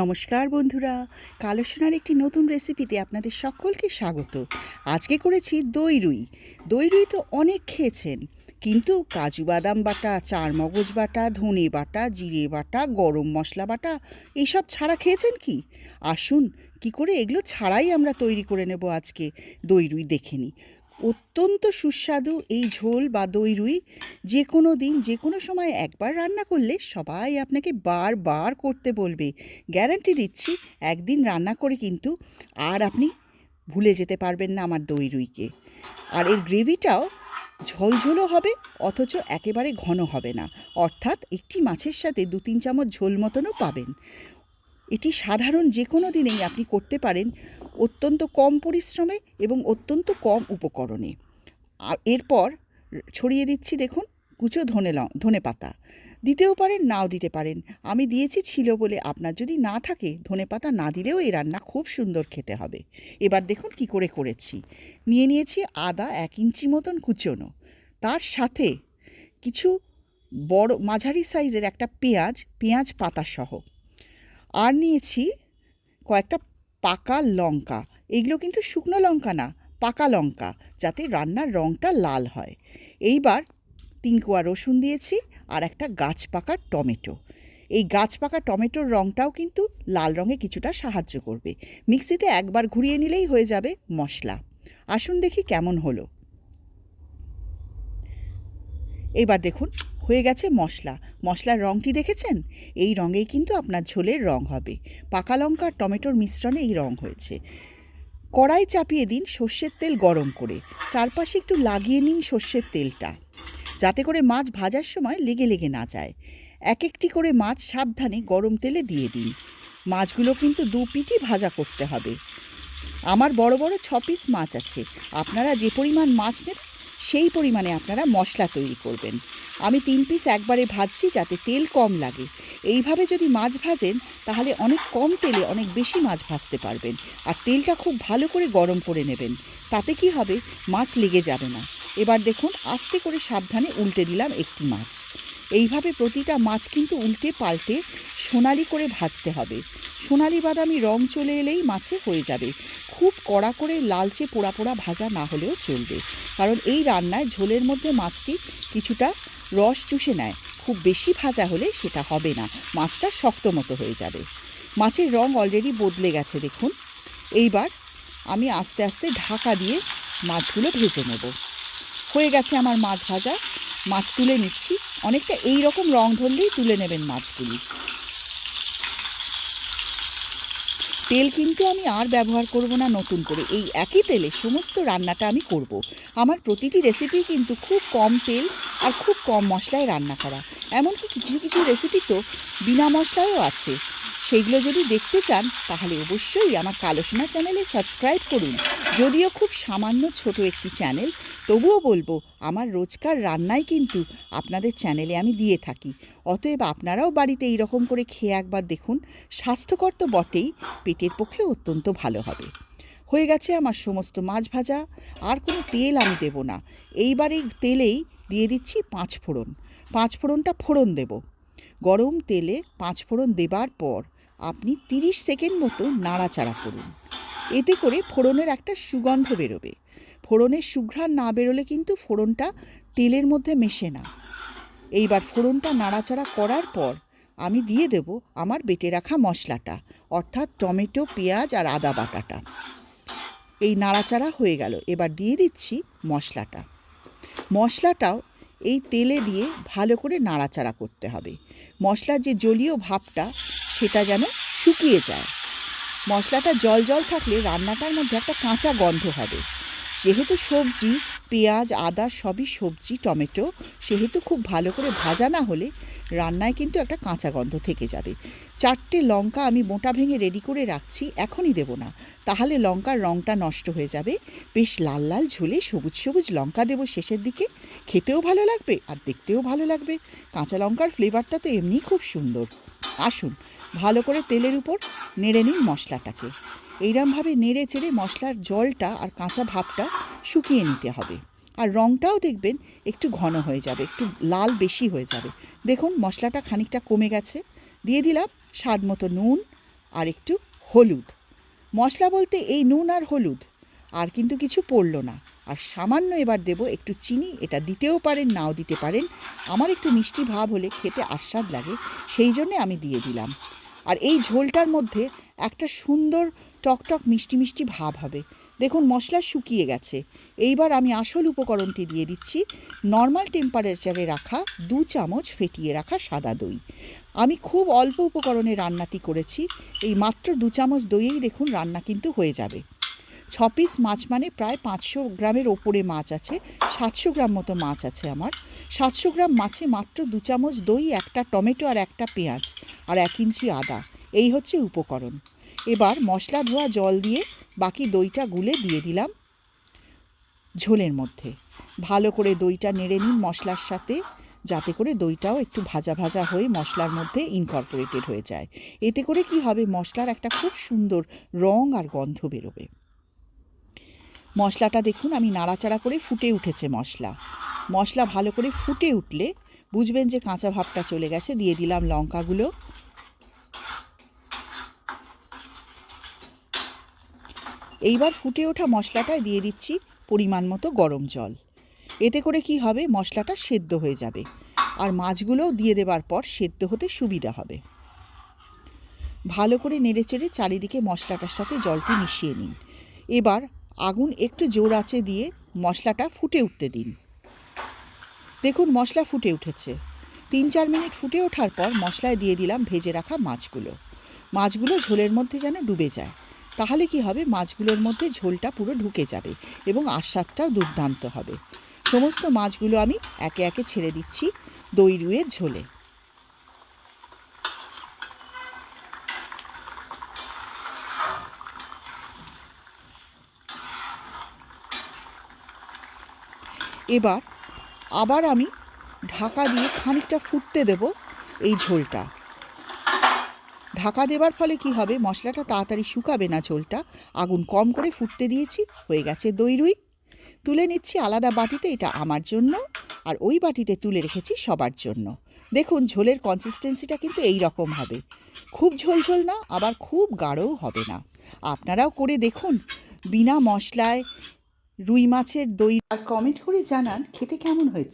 নমস্কার বন্ধুরা কালো সোনার একটি নতুন রেসিপিতে আপনাদের সকলকে স্বাগত। আজকে করেছি দই রুই। দই রুই তো অনেক খেয়েছেন, কিন্তু কাজু বাদাম বাটা চার মগজ বাটা, ধনে বাটা, জিরে বাটা, গরম মশলা বাটা, এইসব ছাড়া খেয়েছেন কি? আসুন, কি করে এগুলো ছাড়াই আমরা তৈরি করে নেব আজকে দই রুই দেখে নিই। অত্যন্ত সুস্বাদু এই ঝোল বা দই রুই। যে কোনো দিন, যে কোনো সময় একবার রান্না করলে সবাই আপনাকে বারবার করতে বলবে। গ্যারান্টি দিচ্ছি, একদিন রান্না করে কিন্তু আর আপনি ভুলে যেতে পারবেন না আমার দই রুইকে। আর এর গ্রেভিটাও ঝোলঝোলও হবে, অথচ একেবারে ঘন হবে না। অর্থাৎ একটি মাছের সাথে দু তিন চামচ ঝোল মতনও পাবেন। এটি সাধারণ যে কোনো দিনেই আপনি করতে পারেন। অত্যন্ত কম পরিশ্রমে এবং অত্যন্ত কম উপকরণে। এরপর ছড়িয়ে দিচ্ছি দেখুন কুচো ধনে ল, ধনে পাতা। দিতেও পারেন, নাও দিতে পারেন। আমি দিয়েছি ছিল বলে আপনার যদি না থাকে, ধনে পাতা না দিলেও এই রান্না খুব সুন্দর খেতে হবে। এবার দেখুন কি করে করেছি। নিয়ে নিয়েছি আদা এক ইঞ্চি মতন কুচোনো। তার সাথে কিছু বড় মাঝারি সাইজের একটা পেঁয়াজ পেঁয়াজ পাতা সহ আর নিয়েছি কয়েকটা পাকা লঙ্কা। এগুলো কিন্তু শুকনো লঙ্কা না, পাকা লঙ্কা, যাতে রান্নার রঙটা লাল হয়। এইবার তিন কোয়া রসুন দিয়েছি আর একটা গাছ পাকা টমেটো। এই গাছ পাকা টমেটোর রঙটাও কিন্তু লাল রঙে কিছুটা সাহায্য করবে। মিক্সিতে একবার ঘুরিয়ে নিলেই হয়ে যাবে মশলা। আসুন দেখি কেমন হলো। এবার দেখুন হয়ে গেছে মশলা। মশলার রঙটি দেখেছেন? এই রঙেই কিন্তু আপনার ঝোলের রং হবে। পাকা লঙ্কা আর টমেটোর মিশ্রণে এই রং হয়েছে। কড়াই চাপিয়ে দিন সর্ষের তেল গরম করে। চারপাশে একটু লাগিয়ে নিন সর্ষের তেলটা। যাতে করে মাছ ভাজার সময় লেগে লেগে না যায়। এক একটি করে মাছ সাবধানে গরম তেলে দিয়ে দিন। মাছগুলো কিন্তু দু পিটি ভাজা করতে হবে। আমার বড় বড় ছ পিস মাছ আছে। আপনারা যে পরিমাণ মাছ নেবেন সেই পরিমাণে আপনারা মশলা তৈরি করবেন। আমি তিন পিস একবারে ভাজছি যাতে তেল কম লাগে। এইভাবে যদি মাছ ভাজেন, তাহলে অনেক কম তেলে অনেক বেশি মাছ ভাজতে পারবেন। আর তেলটা খুব ভালো করে গরম করে নেবেন। তাতে কি হবে? মাছ লেগে যাবে না। এবার দেখুন, আস্তে করে সাবধানে উল্টে দিলাম একটি মাছ। এইভাবে প্রতিটা মাছ কিন্তু উল্টে পাল্টে সোনালি করে ভাজতে হবে। সোনালি বাদামি রং চলে এলেই মাছে হয়ে যাবে। খুব কড়া করে লালচে পোড়া পোড়া ভাজা না হলেও চলবে। কারণ এই রান্নায় ঝোলের মধ্যে মাছটি কিছুটা রস চুষে নেয়। খুব বেশি ভাজা হলে সেটা হবে না। মাছটা শক্ত মতো হয়ে যাবে। মাছের রং অলরেডি বদলে গেছে, দেখুন। এইবার আমি আস্তে আস্তে ঢাকা দিয়ে মাছগুলো ভেজে নেব। হয়ে গেছে আমার মাছ ভাজা। মাছ তুলে নিচ্ছি। অনেকটা এই রকম রং ধরলেই তুলে নেবেন মাছগুলি। তেল কিন্তু আমি আর ব্যবহার করব না নতুন করে। এই একই তেলে সমস্ত রান্নাটা আমি করব। আমার প্রতিটি রেসিপি কিন্তু খুব কম তেল আর খুব কম মশলায় রান্না করা। এমনকি কিছু কিছু রেসিপি তো বিনা মশলায়ও আছে। সেইগুলো যদি দেখতে চান, তাহলে অবশ্যই আমার কালো সোনা চ্যানেলে সাবস্ক্রাইব করুন। যদিও খুব সামান্য ছোট একটি চ্যানেল, তবুও বলব, আমার রোজকার রান্নাই কিন্তু আপনাদের চ্যানেলে আমি দিয়ে থাকি। অতএব আপনারাও বাড়িতে এই রকম করে খেয়ে একবার দেখুন, স্বাস্থ্যকর তো বটেই, পেটের পক্ষে অত্যন্ত ভালো হবে। হয়ে গেছে আমার সমস্ত মাছ ভাজা, আর কোনো তেল আমি দেব না। এইবার এই তেলেই দিয়ে দিচ্ছি পাঁচ ফোড়ন। পাঁচ ফোড়নটা ফোড়ন দেব। গরম তেলে পাঁচ ফোড়ন দেবার পর আপনি তিরিশ সেকেন্ড মতো নাড়াচাড়া করুন। এতে করে ফোড়নের একটা সুগন্ধ বেরোবে। ফোড়নের সুঘ্রাণ না বেরোলে কিন্তু ফোড়নটা তেলের মধ্যে মেশে না। এইবার ফোড়নটা নাড়াচাড়া করার পর আমি দিয়ে দেব আমার বেটে রাখা মশলাটা, অর্থাৎ টমেটো, পেঁয়াজ আর আদা বাটাটা। এই নাড়াচাড়া হয়ে গেল। এবার দিয়ে দিচ্ছি মশলাটা। মশলাটাও এই তেলে দিয়ে ভালো করে নাড়াচাড়া করতে হবে। মশলার যে জলীয় ভাবটা, সেটা যেন শুকিয়ে যায়। মশলাটা জল জল থাকলে রান্নাটার মধ্যে একটা কাঁচা গন্ধ হবে। যেহেতু সবজি পেঁয়াজ, আদা সবই সবজি, টমেটো, সেহেতু খুব ভালো করে ভাজা না হলে রান্নায় কিন্তু একটা কাঁচা গন্ধ থেকে যাবে। চারটে লঙ্কা আমি মোটা ভেঙে রেডি করে রাখছি, এখনই দেব না। তাহলে লঙ্কার রঙটা নষ্ট হয়ে যাবে। বেশ লাল লাল ঝোলে সবুজ সবুজ লঙ্কা দেবো শেষের দিকে। খেতেও ভালো লাগবে আর দেখতেও ভালো লাগবে। কাঁচা লঙ্কার ফ্লেভারটা তো এমনিই খুব সুন্দর। আসুন ভালো করে তেলের উপর নেড়ে নিন মশলাটাকে। এইরমভাবে নেড়ে চেড়ে মশলার জলটা আর কাঁচা ভাবটা শুকিয়ে নিতে হবে। আর রঙটাও দেখবেন একটু ঘন হয়ে যাবে, একটু লাল বেশি হয়ে যাবে। দেখুন মশলাটা খানিকটা কমে গেছে। দিয়ে দিলাম স্বাদ মতো নুন আর একটু হলুদ। মশলা বলতে এই নুন আর হলুদ, আর কিন্তু কিছু পড়ল না। আর সামান্য এবার দেব একটু চিনি, এটা দিতেও পারেন, নাও দিতে পারেন। আমার একটু মিষ্টি ভাব হলে খেতে আস্বাদ লাগে, সেই জন্যে আমি দিয়ে দিলাম। আর এই ঝোলটার মধ্যে একটা সুন্দর টকটক মিষ্টি মিষ্টি ভাব হবে। দেখুন, মশলা শুকিয়ে গেছে। এইবার আমি আসল উপকরণটি দিয়ে দিচ্ছি। নর্মাল টেম্পারেচারে রাখা দু চামচ ফেটিয়ে রাখা সাদা দই। আমি খুব অল্প উপকরণে রান্নাটি করেছি। এই মাত্র দু চামচ দইয়েই দেখুন রান্না কিন্তু হয়ে যাবে। ছ পিস মাছ মানে প্রায় পাঁচশো গ্রামের ওপরে মাছ আছে, সাতশো গ্রাম মতো মাছ আছে আমার। সাতশো গ্রাম মাছে মাত্র দু চামচ দই, একটা টমেটো আর একটা পেঁয়াজ আর এক ইঞ্চি আদা। এই হচ্ছে উপকরণ। এবার মশলা ধোয়া জল দিয়ে বাকি দইটা গুলে দিয়ে দিলাম ঝোলের মধ্যে। ভালো করে দইটা নেড়ে নিন মশলার সাথে, যাতে করে দইটাও একটু ভাজা ভাজা হয়ে মশলার মধ্যে ইনকর্পোরেটেড হয়ে যায়। এতে করে কি হবে? মশলার একটা খুব সুন্দর রং আর গন্ধ বেরোবে। মশলাটা দেখুন, আমি নাড়াচাড়া করে ফুটে উঠেছে মশলা। মশলা ভালো করে ফুটে উঠলে, বুঝবেন যে কাঁচা ভাবটা চলে গেছে, দিয়ে দিলাম লঙ্কাগুলো। এইবার ফুটে ওঠা মশলাটায় দিয়ে দিচ্ছি পরিমাণ মতো গরম জল। এতে করে কি হবে? মশলাটা সেদ্ধ হয়ে যাবে। আর মাছগুলোও দিয়ে দেবার পর সেদ্ধ হতে সুবিধা হবে। ভালো করে নেড়েচেড়ে চারিদিকে মশলাটার সাথে জলটি মিশিয়ে নিন। এবার আগুন একটু জোর আঁচে দিয়ে মশলাটা ফুটে উঠতে দিন। দেখুন, মশলা ফুটে উঠেছে। তিন চার মিনিট ফুটে ওঠার পর মশলায় দিয়ে দিলাম ভেজে রাখা মাছগুলো। মাছগুলো ঝোলের মধ্যে যেন ডুবে যায়। তাহলে কি হবে? মাছগুলোর মধ্যে ঝোলটা পুরো ঢুকে যাবে এবং আস্বাদটাও দুর্দান্ত হবে। সমস্ত মাছগুলো আমি একে একে ছেড়ে দিচ্ছি দই রুয়ের ঝোলে। এবার আবার আমি ঢাকা দিয়ে খানিকটা ফুটতে দেব এই ঝোলটা। ঢাকা দেবার ফলে কি হবে? মশলাটা তাড়াতাড়ি শুকাবে না ঝোলটা। আগুন কম করে ফুটতে দিয়েছি, হয়ে গেছে দই রুই। তুলে নিচ্ছি আলাদা বাটিতে, এটা আমার জন্য। আর ওই বাটিতে তুলে রেখেছি সবার জন্য। দেখুন, ঝোলের কনসিস্টেন্সিটা কিন্তু এই রকম হবে। খুব ঝোল ঝোল না, আবার খুব গাঢ়ও হবে না। আপনারাও করে দেখুন, বিনা মশলায় রুই মাছের দই। আর কমেন্ট করে জানান খেতে কেমন হয়েছে।